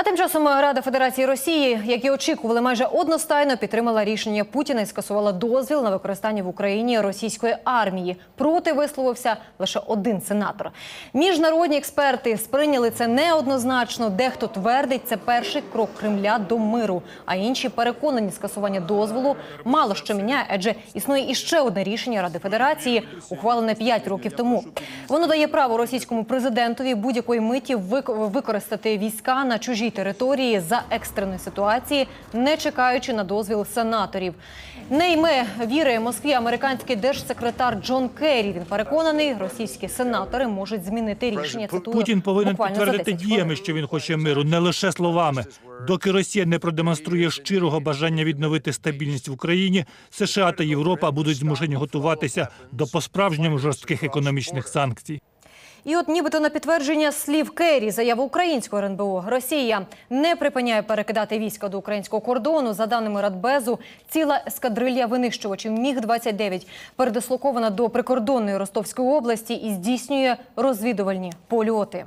А тим часом Рада Федерації Росії, як і очікували, майже одностайно підтримала рішення Путіна і скасувала дозвіл на використання в Україні російської армії. Проти висловився лише один сенатор. Міжнародні експерти сприйняли це неоднозначно. Дехто твердить, це перший крок Кремля до миру. А інші переконані, скасування дозволу мало що міняє, адже існує іще одне рішення Ради Федерації, ухвалене 5 років тому. Воно дає право російському президентові будь-якої миті вик- використати війська на чужій території за екстреної ситуації, не чекаючи на дозвіл сенаторів. Не йме віри Москві американський держсекретар Джон Керрі. Він переконаний, російські сенатори можуть змінити рішення. Цитую, Путін повинен підтвердити діями, що він хоче миру, не лише словами. Доки Росія не продемонструє щирого бажання відновити стабільність в Україні, США та Європа будуть змушені готуватися до по-справжньому жорстких економічних санкцій. І от нібито на підтвердження слів Керрі, заяву українського РНБО, Росія не припиняє перекидати війська до українського кордону. За даними Радбезу, ціла ескадрилья винищувачів Міг-29 передислокована до прикордонної Ростовської області і здійснює розвідувальні польоти.